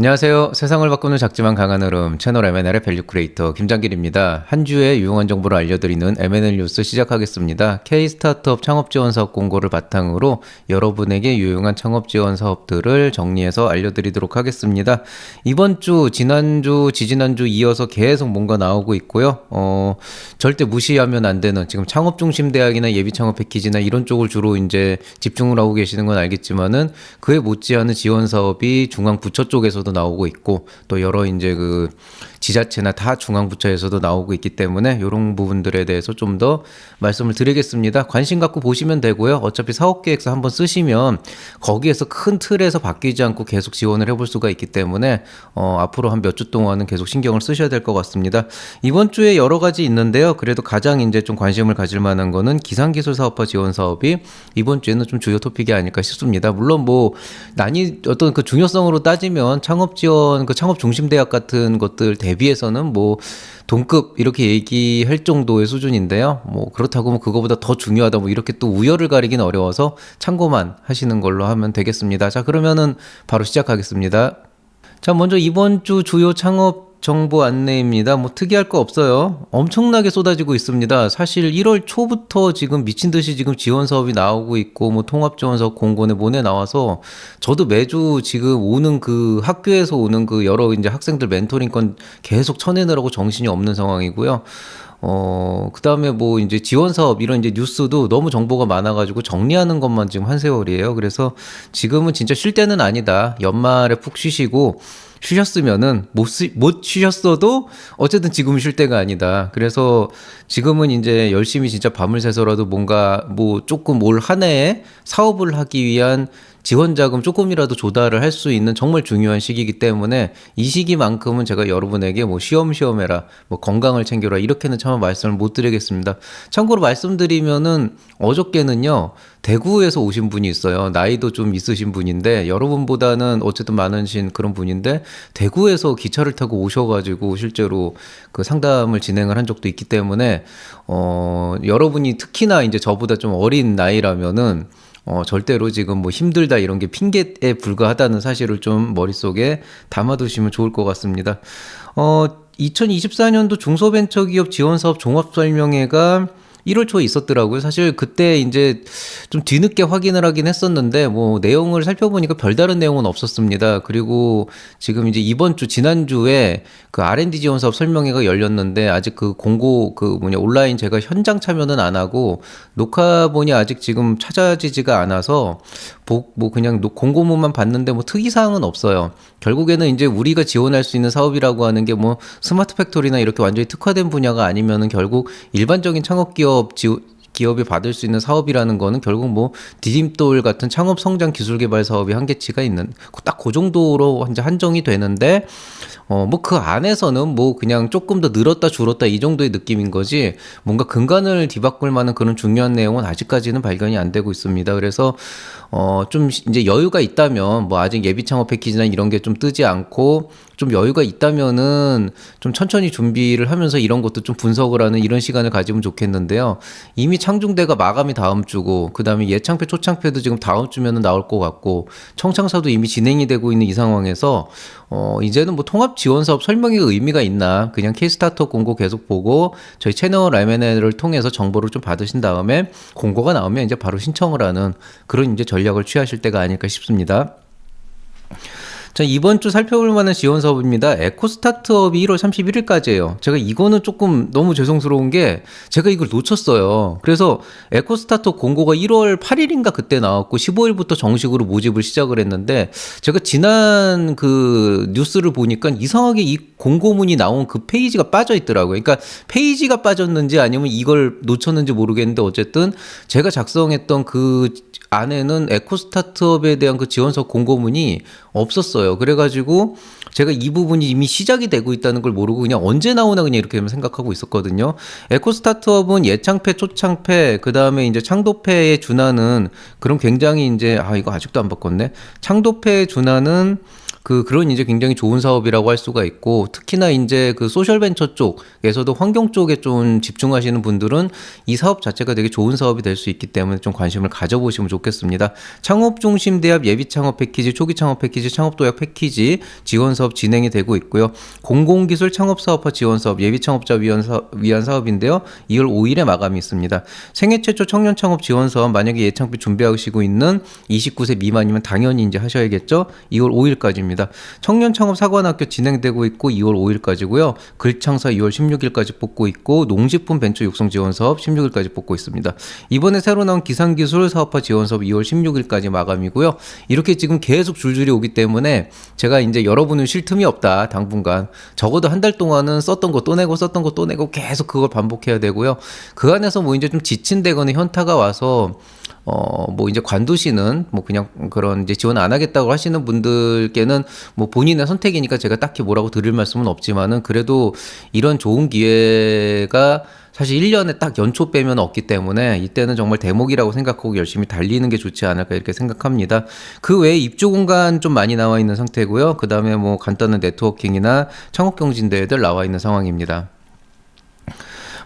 안녕하세요. 세상을 바꾸는 작지만 강한 흐름 채널 M&L의 밸류 크리에이터 김장길입니다. 한 주의 유용한 정보를 알려드리는 M&L 뉴스 시작하겠습니다. K 스타트업 창업 지원 사업 공고를 바탕으로 여러분에게 유용한 창업 지원 사업들을 정리해서 알려드리도록 하겠습니다. 이번 주, 지난주, 지지난주 이어서 계속 뭔가 나오고 있고요. 어, 절대 무시하면 안 되는 지금 창업 중심 대학이나 예비 창업 패키지나 이런 쪽을 주로 이제 집중을 하고 계시는 건 알겠지만은 그에 못지않은 지원 사업이 중앙 부처 쪽에서도 나오고 있고 또 여러 이제 그 지자체나 다 중앙 부처에서도 나오고 있기 때문에 이런 부분들에 대해서 좀 더 말씀을 드리겠습니다. 관심 갖고 보시면 되고요. 어차피 사업 계획서 한번 쓰시면 거기에서 큰 틀에서 바뀌지 않고 계속 지원을 해볼 수가 있기 때문에 어, 앞으로 한 몇 주 동안은 계속 신경을 쓰셔야 될 것 같습니다. 이번 주에 여러 가지 있는데요. 그래도 가장 이제 좀 관심을 가질 만한 거는 기상기술 사업화 지원 사업이 이번 주에는 좀 주요 토픽이 아닐까 싶습니다. 물론 뭐 난이 어떤 그 중요성으로 따지면 창업 지원 그 창업 중심 대학 같은 것들 대비해서는 뭐 동급 이렇게 얘기할 정도의 수준인데요. 뭐 그렇다고 뭐 그거보다 더 중요하다 뭐 이렇게 또 우열을 가리긴 어려워서 참고만 하시는 걸로 하면 되겠습니다. 자, 그러면은 바로 시작하겠습니다. 자, 먼저 이번 주 주요 창업 정보 안내입니다. 뭐 특이할 거 없어요. 엄청나게 쏟아지고 있습니다. 사실 1월 초부터 지금 미친 듯이 지금 지원 사업이 나오고 있고 뭐 통합 지원 사업 공고내 모내 나와서 저도 매주 지금 오는 그 학교에서 오는 그 여러 이제 학생들 멘토링 건 계속 쳐내느라고 정신이 없는 상황이고요. 어, 그 다음에 뭐 이제 지원 사업 이런 이제 뉴스도 너무 정보가 많아가지고 정리하는 것만 지금 한 세월이에요. 그래서 지금은 진짜 쉴 때는 아니다. 연말에 푹 쉬시고 쉬셨으면은 못, 쓰, 못 쉬셨어도 어쨌든 지금은 쉴 때가 아니다. 그래서 지금은 이제 열심히 진짜 밤을 새서라도 뭔가 뭐 조금 올 한 해에 사업을 하기 위한 지원 자금 조금이라도 조달을 할 수 있는 정말 중요한 시기이기 때문에 이 시기만큼은 제가 여러분에게 뭐 시험시험 해라, 뭐 건강을 챙겨라 이렇게는 차마 말씀을 못 드리겠습니다. 참고로 말씀드리면은 어저께는요 대구에서 오신 분이 있어요. 나이도 좀 있으신 분인데 여러분보다는 어쨌든 많으신 그런 분인데 대구에서 기차를 타고 오셔가지고 실제로 그 상담을 진행을 한 적도 있기 때문에 어 여러분이 특히나 이제 저보다 좀 어린 나이라면은 어, 절대로 지금 뭐 힘들다 이런 게 핑계에 불과하다는 사실을 좀 머릿속에 담아두시면 좋을 것 같습니다. 어, 2024년도 중소벤처기업 지원사업 종합설명회가 1월 초에 있었더라고요. 사실 그때 이제 좀 뒤늦게 확인을 하긴 했었는데 뭐 내용을 살펴보니까 별다른 내용은 없었습니다. 그리고 지금 이제 이번 주 지난주에 그 R&D 지원 사업 설명회가 열렸는데 아직 그 공고 그 뭐냐 온라인 제가 현장 참여는 안 하고 녹화본이 아직 지금 찾아지지가 않아서 뭐 그냥 공고문만 봤는데 뭐 특이 사항은 없어요. 결국에는 이제 우리가 지원할 수 있는 사업이라고 하는 게 뭐 스마트 팩토리나 이렇게 완전히 특화된 분야가 아니면은 결국 일반적인 창업 기업 지 기업이 받을 수 있는 사업이라는 거는 결국 뭐 디딤돌 같은 창업 성장 기술 개발 사업이 한계치가 있는 딱 그 정도로 이제 한정이 되는데 어, 뭐 그 안에서는 뭐 그냥 조금 더 늘었다 줄었다 이 정도의 느낌인 거지 뭔가 근간을 뒤바꿀 만한 그런 중요한 내용은 아직까지는 발견이 안 되고 있습니다. 그래서 어, 좀 이제 여유가 있다면 뭐 아직 예비 창업 패키지나 이런 게 좀 뜨지 않고 좀 여유가 있다면은 좀 천천히 준비를 하면서 이런 것도 좀 분석을 하는 이런 시간을 가지면 좋겠는데요. 이미 창중대가 마감이 다음 주고 그다음에 예창패 초창패도 지금 다음 주면은 나올 것 같고 청창사도 이미 진행이 되고 있는 이 상황에서 어 이제는 뭐 통합 지원 사업 설명이 의미가 있나 그냥 K스타터 공고 계속 보고 저희 채널 M&A를 통해서 정보를 좀 받으신 다음에 공고가 나오면 이제 바로 신청을 하는 그런 이제 전략을 취하실 때가 아닐까 싶습니다. 자, 이번 주 살펴볼 만한 지원 사업입니다. 에코 스타트업이 1월 31일까지예요. 제가 이거는 조금 너무 죄송스러운 게 제가 이걸 놓쳤어요. 그래서 에코 스타트업 공고가 1월 8일인가 그때 나왔고 15일부터 정식으로 모집을 시작을 했는데 제가 지난 그 뉴스를 보니까 이상하게 이 공고문이 나온 그 페이지가 빠져 있더라고요. 그러니까 페이지가 빠졌는지 아니면 이걸 놓쳤는지 모르겠는데 어쨌든 제가 작성했던 그 안에는 에코 스타트업에 대한 그 지원서 공고문이 없었어요. 그래가지고 제가 이 부분이 이미 시작이 되고 있다는 걸 모르고 그냥 언제 나오나 그냥 이렇게 생각하고 있었거든요. 에코 스타트업은 예창패, 초창패, 그 다음에 이제 창도패에 준하는 그런 굉장히 이제 아 이거 아직도 안 바꿨네. 창도패에 준하는 그 그런 이제 굉장히 좋은 사업이라고 할 수가 있고 특히나 이제 그 소셜 벤처 쪽에서도 환경 쪽에 좀 집중하시는 분들은 이 사업 자체가 되게 좋은 사업이 될 수 있기 때문에 좀 관심을 가져보시면 좋겠습니다. 창업 중심 대합 예비 창업 패키지, 초기 창업 패키지, 창업 도약 패키지 지원 사업 진행이 되고 있고요. 공공기술 창업 사업화 지원 사업 예비 창업자 위한 사업, 위한 사업인데요. 2월 5일에 마감이 있습니다. 생애 최초 청년 창업 지원 사업 만약에 예창비 준비하시고 있는 29세 미만이면 당연히 이제 하셔야겠죠. 2월 5일까지입니다. 청년 창업 사관학교 진행되고 있고 2월 5일까지고요. 글창사 2월 16일까지 뽑고 있고 농식품 벤처 육성 지원 사업 16일까지 뽑고 있습니다. 이번에 새로 나온 기상기술 사업화 지원 사업 2월 16일까지 마감이고요. 이렇게 지금 계속 줄줄이 오기 때문에 제가 이제 여러분은 쉴 틈이 없다. 당분간 적어도 한 달 동안은 썼던 거 또 내고 썼던 거 또 내고 계속 그걸 반복해야 되고요. 그 안에서 뭐 이제 좀 지친되거나 현타가 와서 어, 뭐 이제 관두시는 뭐 그냥 그런 이제 지원 안 하겠다고 하시는 분들께는 뭐 본인의 선택이니까 제가 딱히 뭐라고 드릴 말씀은 없지만은 그래도 이런 좋은 기회가 사실 1년에 딱 연초 빼면 없기 때문에 이때는 정말 대목이라고 생각하고 열심히 달리는 게 좋지 않을까 이렇게 생각합니다. 그 외에 입주 공간 좀 많이 나와 있는 상태고요. 그 다음에 뭐 간단한 네트워킹이나 창업경진대회들 나와 있는 상황입니다.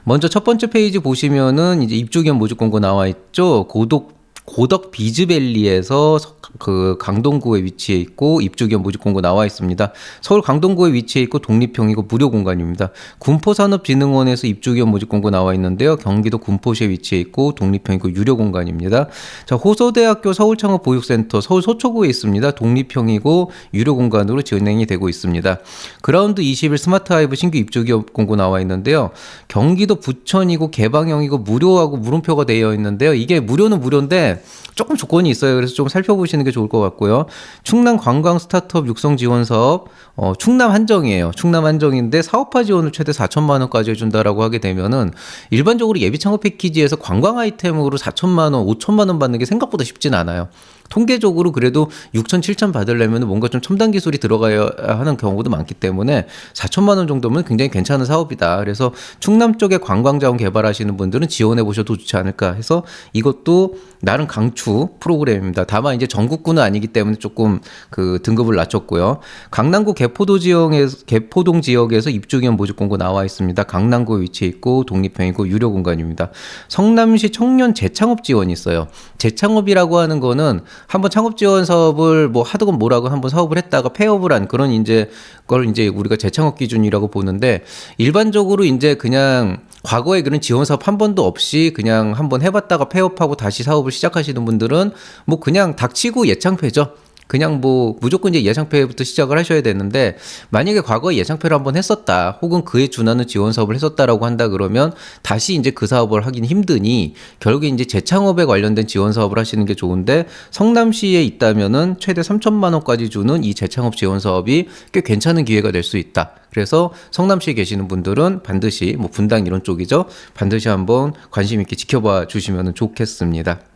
먼저 첫 번째 페이지 보시면은 이제 입주 기업 모집 공고 나와 있죠. 고독 고덕 비즈밸리에서 그 강동구에 위치해 있고 입주 기업 모집 공고 나와 있습니다. 서울 강동구에 위치해 있고 독립형이고 무료 공간입니다. 군포산업진흥원에서 입주 기업 모집 공고 나와 있는데요. 경기도 군포시에 위치해 있고 독립형이고 유료 공간입니다. 자 호서대학교 서울창업보육센터 서울 서초구에 있습니다. 독립형이고 유료 공간으로 진행이 되고 있습니다. 그라운드 21 스마트하이브 신규 입주 기업 공고 나와 있는데요. 경기도 부천이고 개방형이고 무료하고 물음표가 되어 있는데요. 이게 무료는 무료인데 조금 조건이 있어요. 그래서 좀 살펴보시는 게 좋을 것 같고요. 충남 관광 스타트업 육성 지원 사업, 어, 충남 한정이에요. 충남 한정인데 사업화 지원을 최대 4천만 원까지 해준다라고 하게 되면은 일반적으로 예비 창업 패키지에서 관광 아이템으로 4천만 원, 5천만 원 받는 게 생각보다 쉽진 않아요. 통계적으로 그래도 6천, 7천 받으려면 뭔가 좀 첨단 기술이 들어가야 하는 경우도 많기 때문에 4천만 원 정도면 굉장히 괜찮은 사업이다. 그래서 충남 쪽에 관광 자원 개발하시는 분들은 지원해 보셔도 좋지 않을까 해서 이것도 나름 강추 프로그램입니다. 다만 이제 전국구는 아니기 때문에 조금 그 등급을 낮췄고요. 강남구 개포도 지역에서 개포동 지역에서 입주기업 모집 공고 나와 있습니다. 강남구에 위치해 있고 독립형이고 유료 공간입니다. 성남시 청년 재창업 지원이 있어요. 재창업이라고 하는 거는 한번 창업 지원 사업을 뭐 하든 뭐라고 한번 사업을 했다가 폐업을 한 그런 이제 걸 이제 우리가 재창업 기준이라고 보는데 일반적으로 이제 그냥 과거에 그런 지원 사업 한 번도 없이 그냥 한번 해봤다가 폐업하고 다시 사업을 시작하시는 분들은 뭐 그냥 닥치고 예창패죠. 그냥 뭐 무조건 이제 예상패부터 시작을 하셔야 되는데 만약에 과거에 예상패를 한번 했었다 혹은 그에 준하는 지원 사업을 했었다라고 한다 그러면 다시 이제 그 사업을 하긴 힘드니 결국에 이제 재창업에 관련된 지원 사업을 하시는 게 좋은데 성남시에 있다면은 최대 3천만 원까지 주는 이 재창업 지원 사업이 꽤 괜찮은 기회가 될 수 있다. 그래서 성남시에 계시는 분들은 반드시 뭐 분당 이런 쪽이죠. 반드시 한번 관심 있게 지켜봐 주시면 좋겠습니다.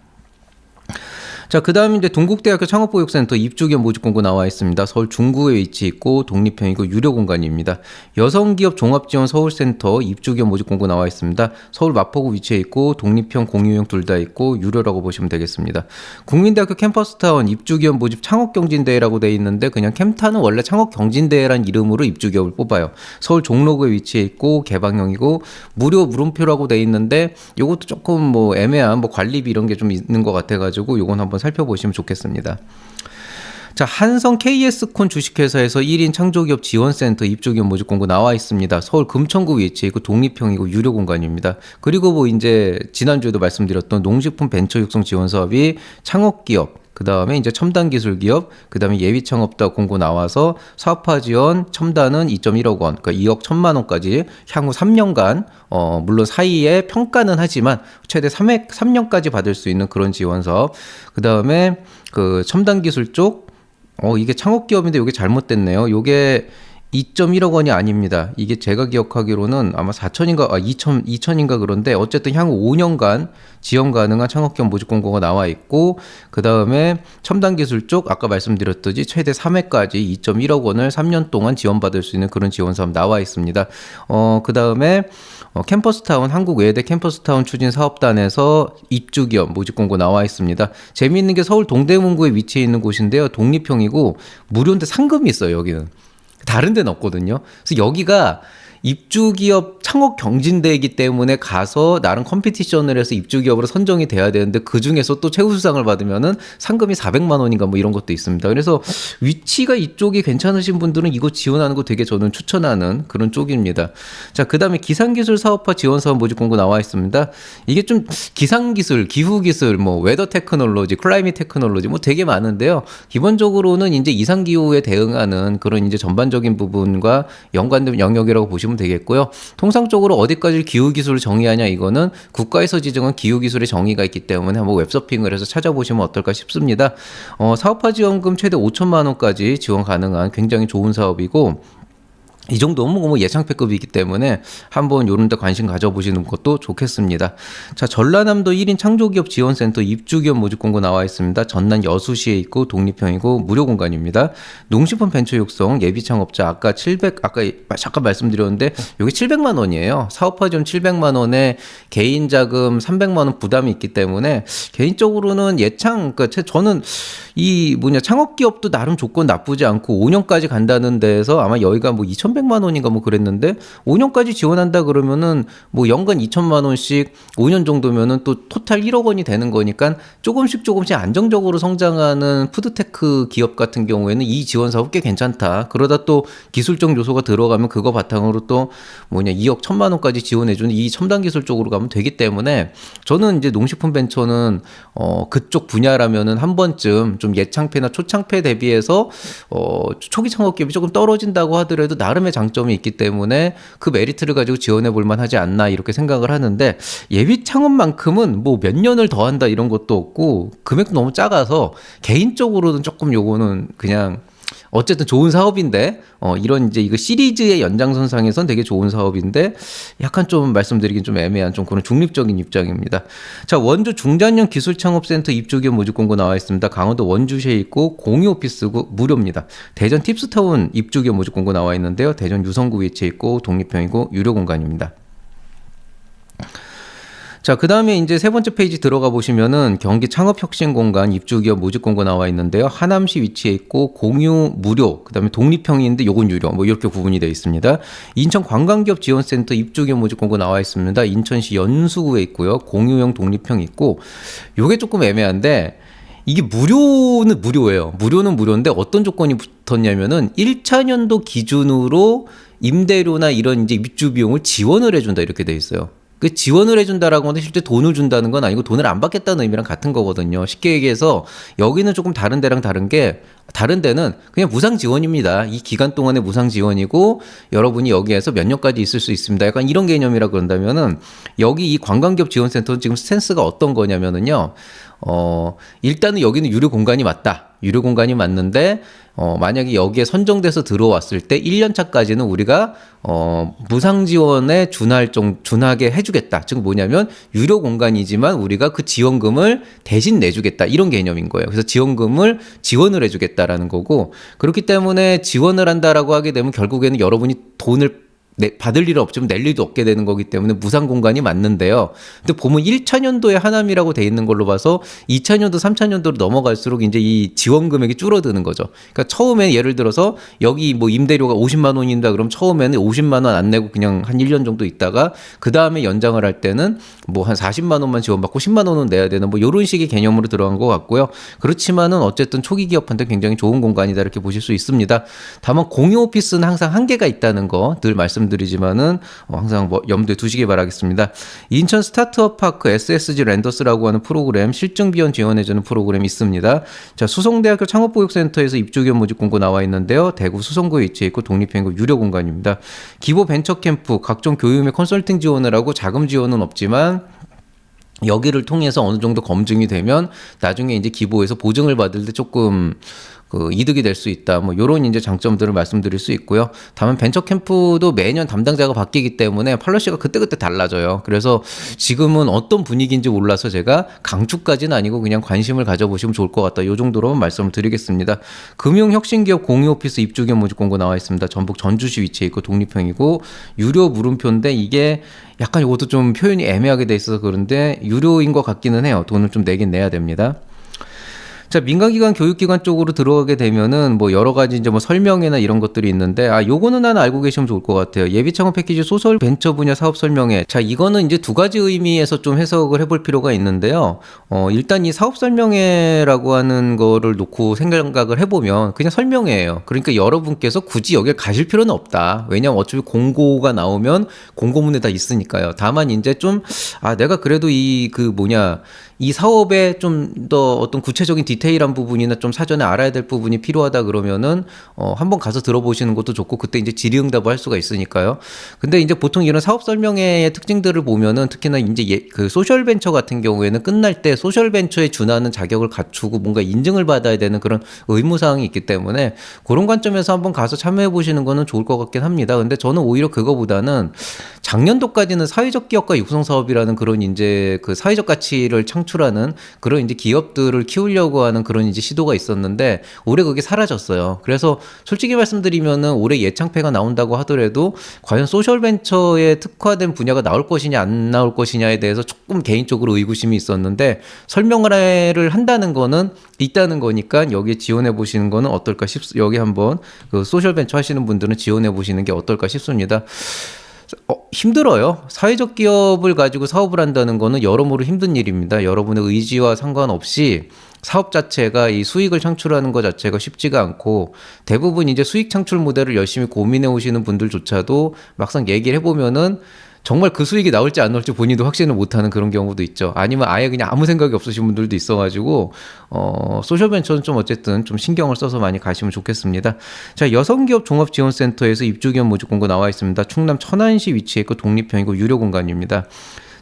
자, 그 다음 이제 동국대학교 창업보육센터 입주기업 모집 공고 나와 있습니다. 서울 중구에 위치 있고 독립형이고 유료 공간입니다. 여성기업 종합지원 서울센터 입주기업 모집 공고 나와 있습니다. 서울 마포구 위치해 있고 독립형 공유형 둘 다 있고 유료라고 보시면 되겠습니다. 국민대학교 캠퍼스타운 입주기업 모집 창업경진대회라고 돼 있는데 그냥 캠타는 원래 창업경진대회란 이름으로 입주 기업을 뽑아요. 서울 종로구에 위치해 있고 개방형이고 무료 물음표라고 돼 있는데 요것도 조금 뭐 애매한 뭐 관리비 이런 게 좀 있는 것 같아가지고 요건 한번 한번 살펴보시면 좋겠습니다. 자, 한성 KS콘 주식회사에서 1인 창조기업 지원센터 입주기업 모집 공고 나와 있습니다. 서울 금천구 위치에 있고 독립형이고 유료 공간입니다. 그리고 뭐 이제 지난주에도 말씀드렸던 농식품 벤처 육성 지원 사업이 창업기업 그 다음에 이제 첨단 기술 기업, 그 다음에 예비 창업다 공고 나와서 사업화 지원 첨단은 2.1억 원, 그러니까 2억 1천만 원까지 향후 3년간, 어, 물론 사이에 평가는 하지만 최대 3회, 3년까지 받을 수 있는 그런 지원 사업. 그 다음에 그 첨단 기술 쪽, 어, 이게 창업 기업인데 이게 잘못됐네요. 요게 2.1억 원이 아닙니다. 이게 제가 기억하기로는 아마 4천인가, 아, 2천, 2천인가 그런데 어쨌든 향후 5년간 지원 가능한 창업기업 모집 공고가 나와 있고, 그 다음에 첨단 기술 쪽, 아까 말씀드렸듯이 최대 3회까지 2.1억 원을 3년 동안 지원받을 수 있는 그런 지원 사업 나와 있습니다. 어, 그 다음에 어, 캠퍼스타운, 한국외대 캠퍼스타운 추진 사업단에서 입주기업 모집 공고 나와 있습니다. 재미있는 게 서울 동대문구에 위치해 있는 곳인데요. 독립형이고 무료인데 상금이 있어요, 여기는. 다른 데는 없거든요. 그래서 여기가 입주 기업 창업 경진대이기 때문에 가서 나름 컴피티션을 해서 입주 기업으로 선정이 돼야 되는데 그 중에서 또 최우수상을 받으면은 상금이 400만 원인가 뭐 이런 것도 있습니다. 그래서 위치가 이쪽이 괜찮으신 분들은 이거 지원하는 거 되게 저는 추천하는 그런 쪽입니다. 자, 그다음에 기상기술 사업화 지원 사업 모집 공고 나와 있습니다. 이게 좀 기상기술, 기후기술, 뭐 웨더 테크놀로지, 클라이밋 테크놀로지 뭐 되게 많은데요. 기본적으로는 이제 이상 기후에 대응하는 그런 이제 전반적인 부분과 연관된 영역이라고 보시면 되겠고요. 통상적으로 어디까지 기후 기술을 정의하냐 이거는 국가에서 지정한 기후 기술의 정의가 있기 때문에 한번 웹서핑을 해서 찾아보시면 어떨까 싶습니다. 어, 사업화 지원금 최대 5천만 원까지 지원 가능한 굉장히 좋은 사업이고 이 정도면 뭐 예상패급이기 때문에 한번 요런 데 관심 가져보시는 것도 좋겠습니다. 자, 전라남도 1인 창조기업 지원센터 입주기업 모집 공고 나와 있습니다. 전남 여수시에 있고 독립형이고 무료 공간입니다. 농식품 벤처 육성 예비 창업자 아까 700 아까 잠깐 말씀드렸는데 여기 700만 원이에요. 사업화 지원 700만 원에 개인 자금 300만 원 부담이 있기 때문에 개인적으로는 예창 그러니까 제- 저는 이 뭐냐 창업 기업도 나름 조건 나쁘지 않고 5년까지 간다는 데에서 아마 여기가 뭐 2,100만 원인가 뭐 그랬는데 5년까지 지원한다 그러면은 뭐 연간 2천만 원씩 5년 정도면은 또 토탈 1억 원이 되는 거니까 조금씩 조금씩 안정적으로 성장하는 푸드테크 기업 같은 경우에는 이 지원 사업 꽤 괜찮다. 그러다 또 기술적 요소가 들어가면 그거 바탕으로 또 뭐냐 2억 1천만 원까지 지원해 주는 이 첨단 기술 쪽으로 가면 되기 때문에 저는 이제 농식품 벤처는 어 그쪽 분야라면은 한 번쯤 좀 예창패나 초창패 대비해서 어 초기 창업 기업이 조금 떨어진다고 하더라도 나름 의 장점이 있기 때문에 그 메리트를 가지고 지원해 볼 만하지 않나 이렇게 생각을 하는데 예비 창업만큼은 뭐 몇 년을 더 한다 이런 것도 없고 금액도 너무 작아서 개인적으로는 조금 요거는 그냥 어쨌든 좋은 사업인데 어 이런 이제 이거 시리즈의 연장선상에선 되게 좋은 사업인데 약간 좀 말씀드리긴 좀 애매한 좀 그런 중립적인 입장입니다. 자 원주 중장년 기술창업센터 입주기업 모집 공고 나와 있습니다. 강원도 원주시에 있고 공유 오피스고 무료입니다. 대전 팁스타운 입주기업 모집 공고 나와 있는데요. 대전 유성구 위치에 있고 독립형이고 유료 공간입니다. 자, 그 다음에 이제 세 번째 페이지 들어가 보시면은 경기 창업 혁신 공간 입주기업 모집 공고 나와 있는데요. 하남시 위치에 있고 공유 무료, 그 다음에 독립형인데 요건 유료, 뭐 이렇게 구분이 되어 있습니다. 인천 관광기업 지원센터 입주기업 모집 공고 나와 있습니다. 인천시 연수구에 있고요. 공유형 독립형 있고 요게 조금 애매한데 이게 무료는 무료예요. 무료는 무료인데 어떤 조건이 붙었냐면은 1차 년도 기준으로 임대료나 이런 이제 입주 비용을 지원을 해준다 이렇게 돼 있어요. 그 지원을 해준다라고 하는데 실제 돈을 준다는 건 아니고 돈을 안 받겠다는 의미랑 같은 거거든요. 쉽게 얘기해서 여기는 조금 다른 데랑 다른 게 다른 데는 그냥 무상 지원입니다. 이 기간 동안의 무상 지원이고 여러분이 여기에서 몇 년까지 있을 수 있습니다. 약간 이런 개념이라 그런다면은 여기 이 관광기업 지원센터는 지금 스탠스가 어떤 거냐면은요. 어, 일단은 여기는 유료 공간이 맞다. 유료 공간이 맞는데 어, 만약에 여기에 선정돼서 들어왔을 때 1년 차까지는 우리가 어, 무상 지원에 준할 정 준하게 해주겠다. 즉 뭐냐면 유료 공간이지만 우리가 그 지원금을 대신 내주겠다. 이런 개념인 거예요. 그래서 지원금을 지원을 해주겠다라는 거고 그렇기 때문에 지원을 한다라고 하게 되면 결국에는 여러분이 돈을 내, 받을 일은 없지만 낼 일도 없게 되는 거기 때문에 무상 공간이 맞는데요. 근데 보면 1차 년도에 하남이라고 돼 있는 걸로 봐서 2차 년도, 3차 년도로 넘어갈수록 이제 이 지원 금액이 줄어드는 거죠. 그러니까 처음에 예를 들어서 여기 뭐 임대료가 50만 원인다 그럼 처음에는 50만 원 안 내고 그냥 한 1년 정도 있다가 그 다음에 연장을 할 때는 뭐 한 40만 원만 지원받고 10만 원은 내야 되는 뭐 이런 식의 개념으로 들어간 것 같고요. 그렇지만은 어쨌든 초기 기업한테 굉장히 좋은 공간이다 이렇게 보실 수 있습니다. 다만 공유 오피스는 항상 한계가 있다는 거 늘 말씀 드리지만은 어, 항상 뭐 염두에 두시기 바라겠습니다. 인천 스타트업 파크 SSG 랜더스라고 하는 프로그램 실증 비용 지원해주는 프로그램이 있습니다. 자 수성대학교 창업보육센터에서 입주기업 모집 공고 나와 있는데요. 대구 수성구에 위치해 있고 독립행구 유료 공간입니다. 기보 벤처 캠프 각종 교육 및 컨설팅 지원을 하고 자금 지원은 없지만 여기를 통해서 어느 정도 검증이 되면 나중에 이제 기보에서 보증을 받을 때 조금 그 이득이 될 수 있다. 뭐 요런 이제 장점들을 말씀드릴 수 있고요. 다만 벤처 캠프도 매년 담당자가 바뀌기 때문에 팔러시가 그때그때 달라져요. 그래서 지금은 어떤 분위기인지 몰라서 제가 강추까지는 아니고 그냥 관심을 가져보시면 좋을 것 같다. 요 정도로만 말씀을 드리겠습니다. 금융혁신기업 공유오피스 입주기업 모집 공고 나와 있습니다. 전북 전주시 위치해 있고 독립형이고 유료 물음표인데 이게 약간 이것도 좀 표현이 애매하게 돼 있어서 그런데 유료인 것 같기는 해요. 돈을 좀 내긴 내야 됩니다. 자, 민간기관, 교육기관 쪽으로 들어가게 되면은 뭐 여러 가지 이제 뭐 설명회나 이런 것들이 있는데, 아, 요거는 하나 알고 계시면 좋을 것 같아요. 예비 창업 패키지 소설 벤처 분야 사업 설명회. 자, 이거는 이제 두 가지 의미에서 좀 해석을 해볼 필요가 있는데요. 어, 일단 이 사업 설명회라고 하는 거를 놓고 생각을 해보면 그냥 설명회예요. 그러니까 여러분께서 굳이 여길 가실 필요는 없다. 왜냐면 어차피 공고가 나오면 공고문에 다 있으니까요. 다만 이제 좀, 아, 내가 그래도 이 그 뭐냐, 이 사업에 좀 더 어떤 구체적인 디테일한 부분이나 좀 사전에 알아야 될 부분이 필요하다 그러면은 어 한번 가서 들어보시는 것도 좋고 그때 이제 질의응답을 할 수가 있으니까요. 근데 이제 보통 이런 사업 설명회의 특징들을 보면은 특히나 이제 예, 그 소셜 벤처 같은 경우에는 끝날 때 소셜 벤처에 준하는 자격을 갖추고 뭔가 인증을 받아야 되는 그런 의무 사항이 있기 때문에 그런 관점에서 한번 가서 참여해 보시는 거는 좋을 것 같긴 합니다. 근데 저는 오히려 그거보다는 작년도까지는 사회적 기업가 육성 사업이라는 그런 이제 그 사회적 가치를 창 출하는 그런 이제 기업들을 키우려고 하는 그런 이제 시도가 있었는데 올해 그게 사라졌어요. 그래서 솔직히 말씀드리면은 올해 예창패가 나온다고 하더라도 과연 소셜 벤처에 특화된 분야가 나올 것이냐 안 나올 것이냐에 대해서 조금 개인적으로 의구심이 있었는데 설명을 한다는 거는 있다는 거니까 여기에 지원해 보시는 거는 어떨까 싶 여기 한번 그 소셜 벤처 하시는 분들은 지원해 보시는 게 어떨까 싶습니다. 어, 힘들어요. 사회적 기업을 가지고 사업을 한다는 거는 여러모로 힘든 일입니다. 여러분의 의지와 상관없이 사업 자체가 이 수익을 창출하는 것 자체가 쉽지가 않고 대부분 이제 수익 창출 모델을 열심히 고민해 오시는 분들조차도 막상 얘기를 해보면은 정말 그 수익이 나올지 안 나올지 본인도 확신을 못하는 그런 경우도 있죠. 아니면 아예 그냥 아무 생각이 없으신 분들도 있어가지고 어 소셜벤처는 좀 어쨌든 좀 신경을 써서 많이 가시면 좋겠습니다. 자 여성기업 종합지원센터에서 입주기업 모집 공고 나와 있습니다. 충남 천안시 위치해 있고 독립형이고 유료 공간입니다.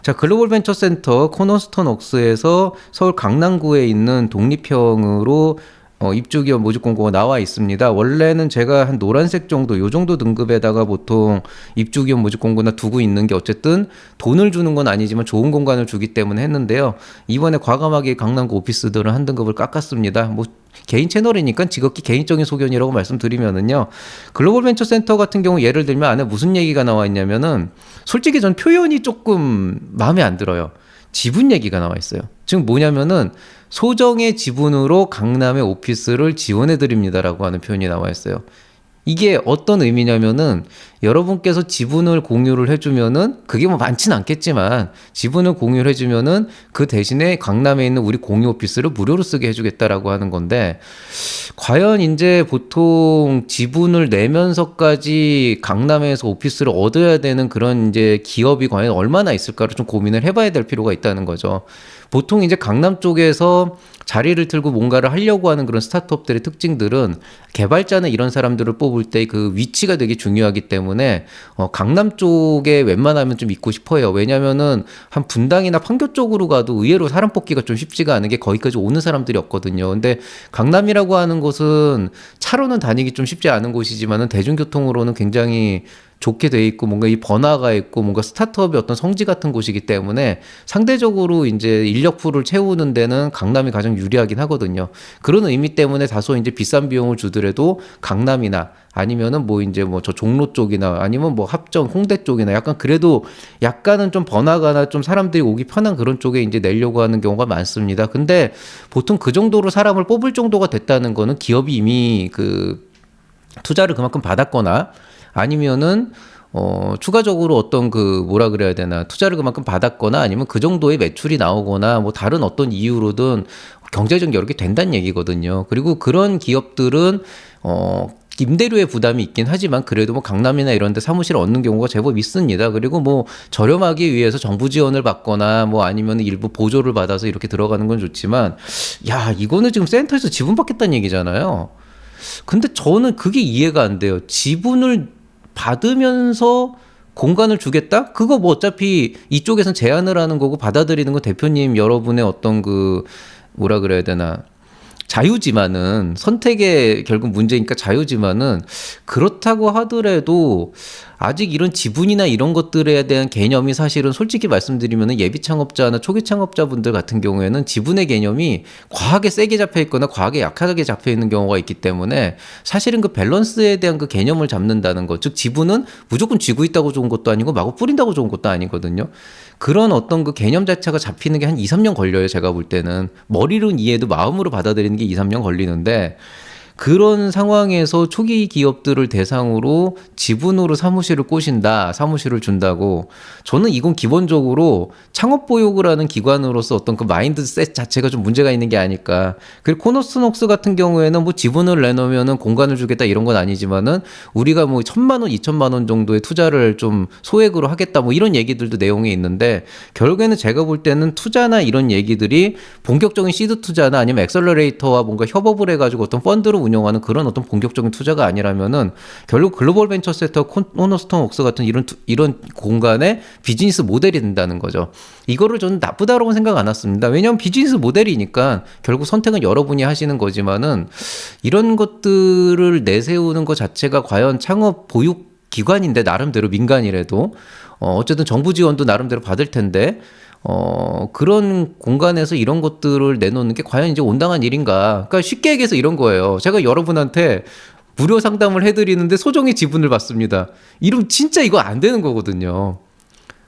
자, 글로벌 벤처 센터 코너스톤 옥스에서 서울 강남구에 있는 독립형으로 어, 입주기업 모집 공고가 나와 있습니다. 원래는 제가 한 노란색 정도, 요 정도 등급에다가 보통 입주기업 모집 공고나 두고 있는 게 어쨌든 돈을 주는 건 아니지만 좋은 공간을 주기 때문에 했는데요. 이번에 과감하게 강남구 오피스들은 한 등급을 깎았습니다. 뭐 개인 채널이니까 지극히 개인적인 소견이라고 말씀드리면은요. 글로벌 벤처 센터 같은 경우 예를 들면 안에 무슨 얘기가 나와 있냐면은 솔직히 전 표현이 조금 마음에 안 들어요. 지분 얘기가 나와 있어요. 지금 뭐냐면은 소정의 지분으로 강남의 오피스를 지원해 드립니다라고 하는 표현이 나와 있어요. 이게 어떤 의미냐면은 여러분께서 지분을 공유를 해주면은 그게 뭐 많지는 않겠지만 지분을 공유를 해주면은 그 대신에 강남에 있는 우리 공유 오피스를 무료로 쓰게 해주겠다라고 하는 건데 과연 이제 보통 지분을 내면서까지 강남에서 오피스를 얻어야 되는 그런 이제 기업이 과연 얼마나 있을까를 좀 고민을 해봐야 될 필요가 있다는 거죠. 보통 이제 강남 쪽에서 자리를 틀고 뭔가를 하려고 하는 그런 스타트업들의 특징들은 개발자는 이런 사람들을 뽑을 때 그 위치가 되게 중요하기 때문에 어, 강남 쪽에 웬만하면 좀 있고 싶어요. 왜냐면은 한 분당이나 판교 쪽으로 가도 의외로 사람 뽑기가 좀 쉽지가 않은 게 거기까지 오는 사람들이 없거든요. 근데 강남이라고 하는 곳은 차로는 다니기 좀 쉽지 않은 곳이지만은 대중교통으로는 굉장히 좋게 돼 있고 뭔가 이 번화가 있고 뭔가 스타트업의 어떤 성지 같은 곳이기 때문에 상대적으로 이제 인력 풀을 채우는 데는 강남이 가장 유리하긴 하거든요. 그런 의미 때문에 다소 이제 비싼 비용을 주더라도 강남이나 아니면은 뭐 이제 뭐 저 종로 쪽이나 아니면 뭐 합정 홍대 쪽이나 약간 그래도 약간은 좀 번화가나 좀 사람들이 오기 편한 그런 쪽에 이제 내려고 하는 경우가 많습니다. 근데 보통 그 정도로 사람을 뽑을 정도가 됐다는 거는 기업이 이미 그 투자를 그만큼 받았거나 아니면은 어, 추가적으로 어떤 그 뭐라 그래야 되나 투자를 그만큼 받았거나 아니면 그 정도의 매출이 나오거나 뭐 다른 어떤 이유로든 경제적 여력이 된다는 얘기거든요. 그리고 그런 기업들은 어, 임대료의 부담이 있긴 하지만 그래도 뭐 강남이나 이런 데 사무실 얻는 경우가 제법 있습니다. 그리고 뭐 저렴하기 위해서 정부 지원을 받거나 뭐 아니면 일부 보조를 받아서 이렇게 들어가는 건 좋지만 야, 이거는 지금 센터에서 지분 받겠다는 얘기잖아요. 근데 저는 그게 이해가 안 돼요. 지분을 받으면서 공간을 주겠다? 그거 뭐 어차피 이쪽에선 제안을 하는 거고 받아들이는 건 대표님 여러분의 어떤 그 뭐라 그래야 되나 자유지만은 선택의 결국 문제니까 자유지만은 그렇다고 하더라도 아직 이런 지분이나 이런 것들에 대한 개념이 사실은 솔직히 말씀드리면 예비 창업자나 초기 창업자분들 같은 경우에는 지분의 개념이 과하게 세게 잡혀 있거나 과하게 약하게 잡혀 있는 경우가 있기 때문에 사실은 그 밸런스에 대한 그 개념을 잡는다는 것, 즉 지분은 무조건 쥐고 있다고 좋은 것도 아니고 마구 뿌린다고 좋은 것도 아니거든요. 그런 어떤 그 개념 자체가 잡히는 게 한 2, 3년 걸려요. 제가 볼 때는 머리로는 이해도 마음으로 받아들이는 게 2, 3년 걸리는데 그런 상황에서 초기 기업들을 대상으로 지분으로 사무실을 꼬신다, 사무실을 준다고 저는 이건 기본적으로 창업 보육을 하는 기관으로서 어떤 그 마인드셋 자체가 좀 문제가 있는 게 아닐까. 그리고 코너스녹스 같은 경우에는 뭐 지분을 내놓으면은 공간을 주겠다 이런 건 아니지만은 우리가 뭐 천만 원, 이천만 원 정도의 투자를 좀 소액으로 하겠다 뭐 이런 얘기들도 내용이 있는데 결국에는 제가 볼 때는 투자나 이런 얘기들이 본격적인 시드 투자나 아니면 엑셀러레이터와 뭔가 협업을 해가지고 어떤 펀드로 운영하는 그런 어떤 본격적인 투자가 아니라면은 결국 글로벌 벤처 센터 코너스톤 웍스 같은 이런 투, 이런 공간의 비즈니스 모델이 된다는 거죠. 이거를 저는 나쁘다라고 생각 안 했습니다. 왜냐하면 비즈니스 모델이니까 결국 선택은 여러분이 하시는 거지만은 이런 것들을 내세우는 것 자체가 과연 창업 보육 기관인데 나름대로 민간이라도 어 어쨌든 정부 지원도 나름대로 받을 텐데 어, 그런 공간에서 이런 것들을 내놓는 게 과연 이제 온당한 일인가. 그러니까 쉽게 얘기해서 이런 거예요. 제가 여러분한테 무료 상담을 해드리는데 소정의 지분을 받습니다. 이러면 진짜 이거 안 되는 거거든요.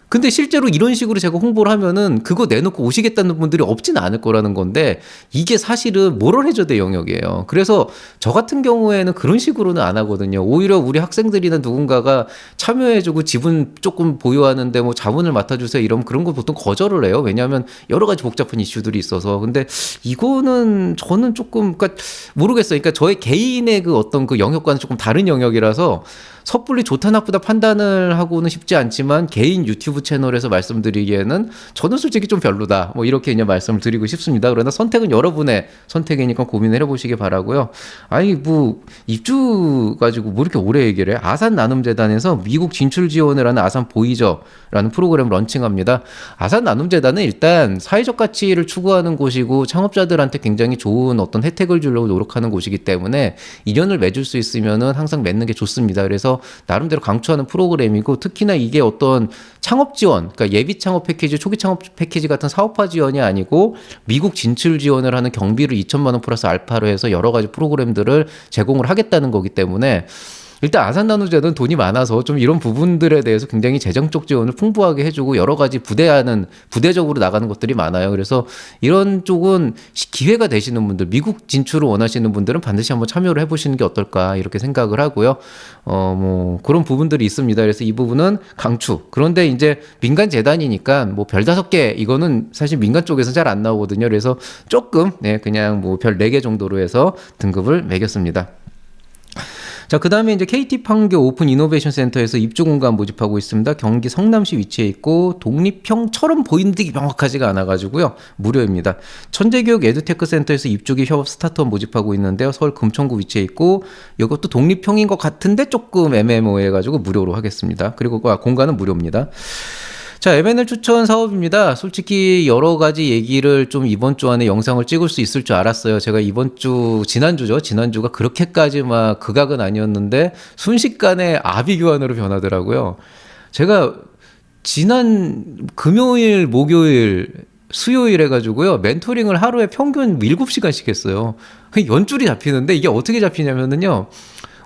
근데 실제로 이런 식으로 제가 홍보를 하면은 그거 내놓고 오시겠다는 분들이 없지는 않을 거라는 건데 이게 사실은 모럴 해저대 영역이에요. 그래서 저 같은 경우에는 그런 식으로는 안 하거든요. 오히려 우리 학생들이나 누군가가 참여해주고 지분 조금 보유하는데 뭐 자본을 맡아주세요 이러면 그런 거 보통 거절을 해요. 왜냐하면 여러 가지 복잡한 이슈들이 있어서. 근데 이거는 저는 조금 그러니까 모르겠어요. 그러니까 저의 개인의 그 어떤 그 영역과는 조금 다른 영역이라서 섣불리 좋다 나쁘다 판단을 하고는 쉽지 않지만 개인 유튜브 채널에서 말씀드리기에는 저는 솔직히 좀 별로다. 뭐 이렇게 그냥 말씀을 드리고 싶습니다. 그러나 선택은 여러분의 선택이니까 고민을 해보시기 바라고요. 아니 뭐 입주 가지고 뭐 이렇게 오래 얘기를 해? 아산 나눔재단에서 미국 진출 지원을 하는 아산 보이저라는 프로그램을 런칭합니다. 아산 나눔재단은 일단 사회적 가치를 추구하는 곳이고 창업자들한테 굉장히 좋은 어떤 혜택을 주려고 노력하는 곳이기 때문에 인연을 맺을 수 있으면은 항상 맺는 게 좋습니다. 그래서 나름대로 강추하는 프로그램이고 특히나 이게 어떤 창업 지원, 그러니까 예비 창업 패키지, 초기 창업 패키지 같은 사업화 지원이 아니고 미국 진출 지원을 하는 경비를 2천만 원 플러스 알파로 해서 여러 가지 프로그램들을 제공을 하겠다는 거기 때문에 일단 아산 나누자는 돈이 많아서 좀 이런 부분들에 대해서 굉장히 재정적 지원을 풍부하게 해주고 여러 가지 부대하는 부대적으로 나가는 것들이 많아요. 그래서 이런 쪽은 기회가 되시는 분들, 미국 진출을 원하시는 분들은 반드시 한번 참여를 해보시는 게 어떨까 이렇게 생각을 하고요. 어 뭐 그런 부분들이 있습니다. 그래서 이 부분은 강추. 그런데 이제 민간 재단이니까 뭐 별 다섯 개 이거는 사실 민간 쪽에서 잘 안 나오거든요. 그래서 조금 네 그냥 뭐 별 네 개 정도로 해서 등급을 매겼습니다. 자, 그 다음에 이제 KT 판교 오픈 이노베이션 센터에서 입주 공간 모집하고 있습니다. 경기 성남시 위치해 있고 독립형처럼 보이는데 명확하지가 않아가지고요. 무료입니다. 천재교육 에듀테크 센터에서 입주기 협업 스타트업 모집하고 있는데요. 서울 금천구 위치해 있고 이것도 독립형인 것 같은데 조금 애매모호해가지고 무료로 하겠습니다. 그리고 아, 공간은 무료입니다. 자, M&L 추천 사업입니다. 솔직히 여러 가지 얘기를 좀 이번 주 안에 영상을 찍을 수 있을 줄 알았어요. 제가 이번 주, 지난주죠. 지난주가 그렇게까지 막 극악은 아니었는데 순식간에 아비 교환으로 변하더라고요. 제가 지난 금요일, 목요일, 수요일 해가지고요. 멘토링을 하루에 평균 7시간씩 했어요. 연줄이 잡히는데 이게 어떻게 잡히냐면은요.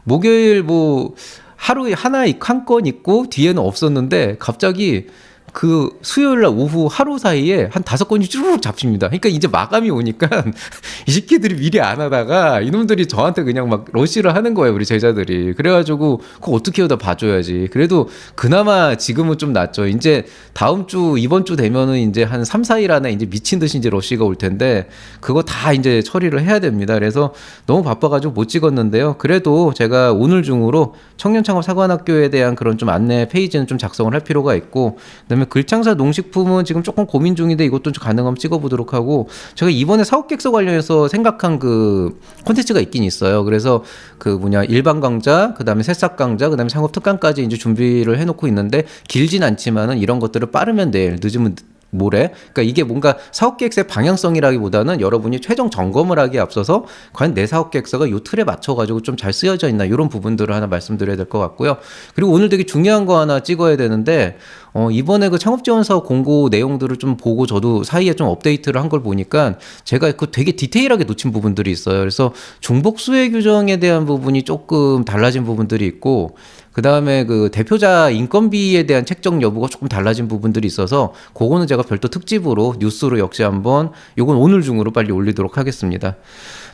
목요일 뭐 하루에 하나 한 건 있고 뒤에는 없었는데 갑자기 그 수요일 날 오후 하루 사이에 한 다섯 건이 쭈르륵 잡힙니다. 그러니까 이제 마감이 오니까 이 새끼들이 미리 안 하다가 이놈들이 저한테 그냥 막 러시를 하는 거예요. 우리 제자들이. 그래가지고 그거 어떻게 하다 봐줘야지. 그래도 그나마 지금은 좀 낫죠. 이제 다음 주, 이번 주 되면은 이제 한 3, 4일 안에 이제 미친 듯이 이제 러시가 올 텐데 그거 다 이제 처리를 해야 됩니다. 그래서 너무 바빠가지고 못 찍었는데요. 그래도 제가 오늘 중으로 청년창업 사관학교에 대한 그런 좀 안내 페이지는 좀 작성을 할 필요가 있고 그다음에 그다음에 글창사 농식품은 지금 조금 고민 중인데 이것도 좀 가능하면 찍어보도록 하고 제가 이번에 사업 계획서 관련해서 생각한 그 콘텐츠가 있긴 있어요. 그래서 그 뭐냐 일반 강좌, 그다음에 새싹 강좌, 그다음에 상업 특강까지 이제 준비를 해놓고 있는데 길진 않지만은 이런 것들을 빠르면 내일, 늦으면 모레. 그러니까 이게 뭔가 사업 계획서의 방향성이라기보다는 여러분이 최종 점검을 하기에 앞서서 과연 내 사업 계획서가 요 틀에 맞춰 가지고 좀 잘 쓰여져 있나 이런 부분들을 하나 말씀드려야 될 것 같고요. 그리고 오늘 되게 중요한 거 하나 찍어야 되는데 어 이번에 그 창업 지원 사업 공고 내용들을 좀 보고 저도 사이에 좀 업데이트를 한 걸 보니까 제가 그 되게 디테일하게 놓친 부분들이 있어요. 그래서 중복 수혜 규정에 대한 부분이 조금 달라진 부분들이 있고 그 다음에 그 대표자 인건비에 대한 책정 여부가 조금 달라진 부분들이 있어서 그거는 제가 별도 특집으로 뉴스로 역시 한번 요건 오늘 중으로 빨리 올리도록 하겠습니다.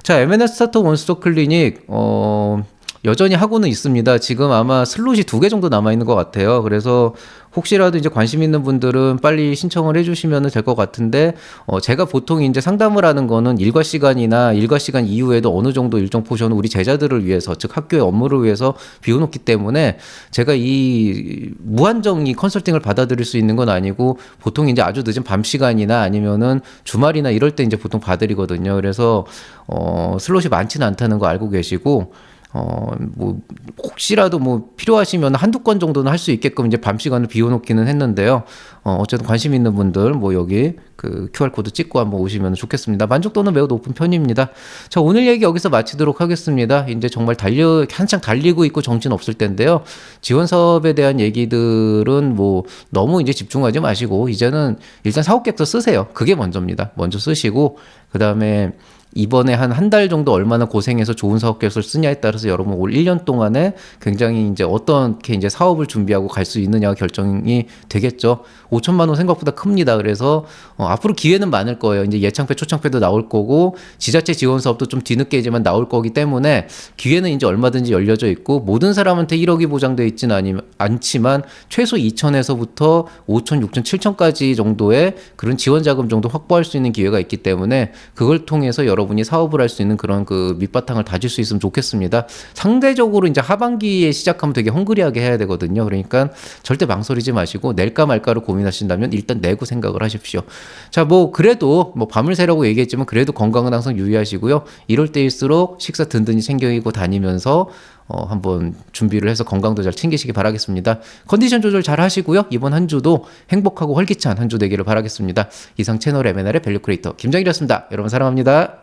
자, M&S 스타트업 원스톱 클리닉 어 여전히 하고는 있습니다. 지금 아마 슬롯이 두 개 정도 남아 있는 것 같아요. 그래서 혹시라도 이제 관심 있는 분들은 빨리 신청을 해주시면 될 것 같은데 어 제가 보통 이제 상담을 하는 거는 일과 시간이나 일과 시간 이후에도 어느 정도 일정 포션을 우리 제자들을 위해서 즉 학교의 업무를 위해서 비워놓기 때문에 제가 이 무한정 이 컨설팅을 받아들일 수 있는 건 아니고 보통 이제 아주 늦은 밤 시간이나 아니면은 주말이나 이럴 때 이제 보통 봐드리거든요. 그래서 어 슬롯이 많지는 않다는 거 알고 계시고 어, 뭐, 혹시라도 뭐 필요하시면 한두 건 정도는 할 수 있게끔 이제 밤 시간을 비워놓기는 했는데요. 어, 어쨌든 관심 있는 분들 뭐 여기 그 QR코드 찍고 한번 오시면 좋겠습니다. 만족도는 매우 높은 편입니다. 자, 오늘 얘기 여기서 마치도록 하겠습니다. 이제 정말 달려, 한창 달리고 있고 정신 없을 텐데요. 지원 사업에 대한 얘기들은 뭐 너무 이제 집중하지 마시고 이제는 일단 사업 계획서 쓰세요. 그게 먼저입니다. 먼저 쓰시고 그 다음에 이번에 한 한 달 정도 얼마나 고생해서 좋은 사업 계획서를 쓰냐에 따라서 여러분 올 1년 동안에 굉장히 이제 어떻게 이제 사업을 준비하고 갈 수 있느냐가 결정이 되겠죠. 5천만 원 생각보다 큽니다. 그래서 어, 앞으로 기회는 많을 거예요. 이제 예창패, 초창패도 나올 거고 지자체 지원 사업도 좀 뒤늦게지만 나올 거기 때문에 기회는 이제 얼마든지 열려져 있고 모든 사람한테 1억이 보장돼 있지는 않지만 최소 2천에서부터 5천, 6천, 7천까지 정도의 그런 지원 자금 정도 확보할 수 있는 기회가 있기 때문에 그걸 통해서 여러분이 사업을 할 수 있는 그런 그 밑바탕을 다질 수 있으면 좋겠습니다. 상대적으로 이제 하반기에 시작하면 되게 헝그리하게 해야 되거든요. 그러니까 절대 망설이지 마시고 낼까 말까를 고민하신다면 일단 내고 생각을 하십시오. 자, 뭐 그래도 뭐 밤을 새라고 얘기했지만 그래도 건강은 항상 유의하시고요. 이럴 때일수록 식사 든든히 챙기고 다니면서 어, 한번 준비를 해서 건강도 잘 챙기시기 바라겠습니다. 컨디션 조절 잘 하시고요. 이번 한 주도 행복하고 활기찬 한 주 되기를 바라겠습니다. 이상 채널 M&R의 밸류 크리에이터 김정일이었습니다. 여러분 사랑합니다.